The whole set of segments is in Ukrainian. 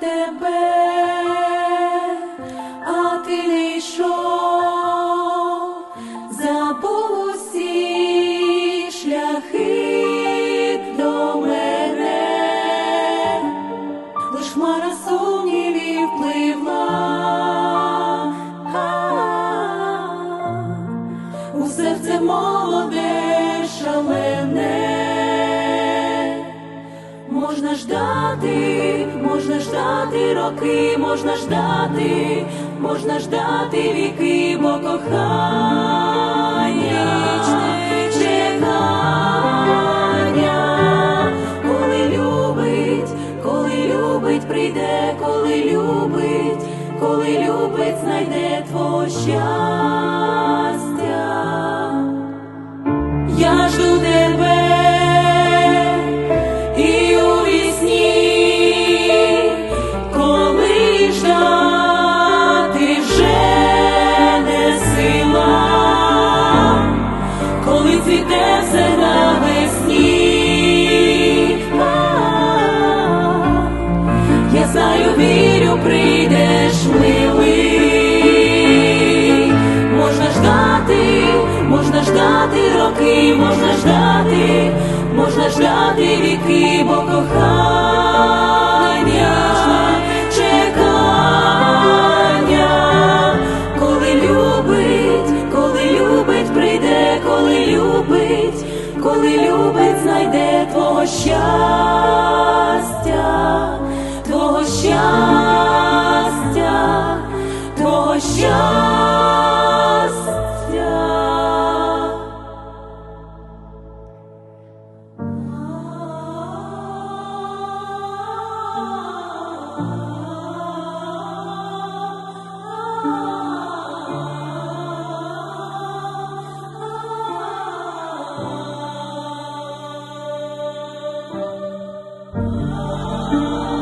тебе, а ти не йшов, забув усі шляхи до мене, лиш хмара сумнівів пливла. У серце молоде шалене, можна ждати, можна ждати роки, можна ждати, можна ждати віки, бо кохання коли любить, коли любить, прийде, коли любить, коли любить, знайде твого щастя. Ждати роки, можна ждати, можна ждати віки, бо кохання чекання, коли любить, коли любить, прийде, коли любить, коли любить, знайде твого щастя, Можна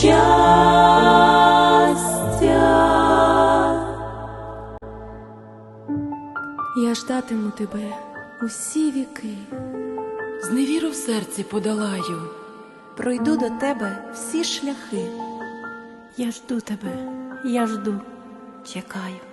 щастя. Я ждатиму тебе усі віки. Зневіру в серці подолаю. Пройду до тебе всі шляхи. Я жду тебе, я жду, чекаю.